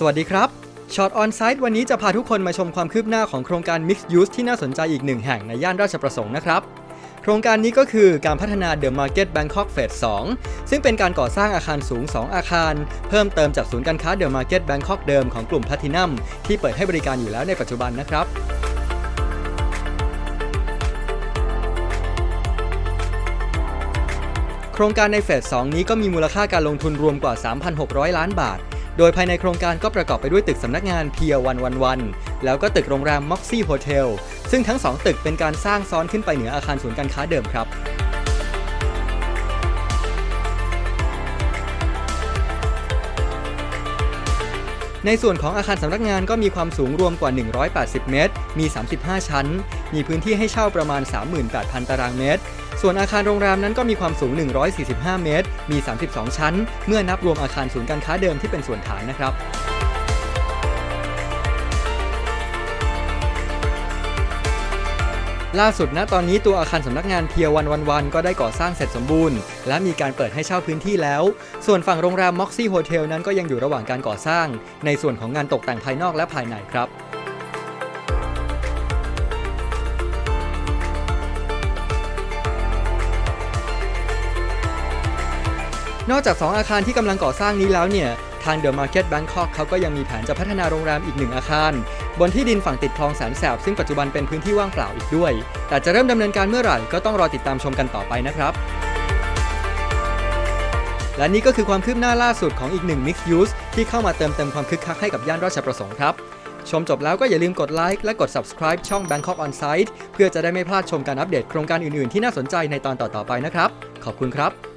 สวัสดีครับช็อตออนไซต์วันนี้จะพาทุกคนมาชมความคืบหน้าของโครงการ Mixed Use ที่น่าสนใจอีกหนึ่งแห่งในย่านราชประสงค์นะครับ โครงการนี้ก็คือการพัฒนา The Market Bangkok Phase 2 ซึ่งเป็นการก่อสร้างอาคารสูง 2 อาคาร เพิ่มเติมจากศูนย์การค้า The Market Bangkok เดิมของกลุ่ม Platinum ที่เปิดให้บริการอยู่แล้วในปัจจุบันนะครับโครงการในเฟส 2 นี้ก็มีมูลค่าการลงทุนรวมกว่า 3,600 ล้านบาท โดยภายในโครงการก็ประกอบไปด้วยตึกสำนักงานเพียวันวันวันแล้วก็ตึกโรงแรมม็อกซี่โฮเทลซึ่งทั้ง 2 ตึกเป็นการสร้างซ้อนขึ้นไปเหนืออาคารศูนย์การค้าเดิมครับ ในส่วนของอาคารสำนักงานก็มีความสูงรวมกว่า 180 เมตร มี 35 ชั้น มีพื้นที่ให้เช่าประมาณ 38,000 ตารางเมตร ส่วนอาคารโรงแรมนั้นก็มีความสูง 145 เมตร มี 32 ชั้น เมื่อนับรวมอาคารศูนย์การค้าเดิมที่เป็นส่วนฐานนะครับ ล่าสุดณตอนนี้ตัวอาคารสำนักงานเพียวันวันวันก็ได้ก่อสร้างเสร็จสมบูรณ์ และมีการเปิดให้เช่าพื้นที่แล้ว ส่วนฝั่งโรงแรมม็อกซี่โฮเทลนั้นก็ยังอยู่ระหว่างการก่อสร้าง ในส่วนของงานตกแต่งภายนอกและภายในครับนอกจาก 2 อาคารที่กำลังก่อสร้างนี้แล้วเนี่ย ทาง The Market Bangkok เขาก็ยังมีแผนจะพัฒนาโรงแรมอีกหนึ่งอาคาร บนที่ดินฝั่งติดคลองแสนแสบซึ่งปัจจุบันเป็นพื้นที่ว่างเปล่าอีกด้วย แต่จะเริ่มดำเนินการเมื่อไหร่ก็ต้องรอติดตามชมกันต่อไปนะครับ และนี่ก็คือความคืบหน้าล่าสุดของอีกหนึ่ง Mixed Use ที่เข้ามาเติมเต็มความคึกคักให้กับย่านราชประสงค์ครับชมจบแล้วก็อย่าลืมกดไลค์และกด subscribe ช่อง Bangkok On Site เพื่อจะได้ไม่พลาดชมการอัปเดตโครงการอื่น ๆ ที่น่าสนใจในตอนต่อ ๆ ไปนะครับ ขอบคุณครับ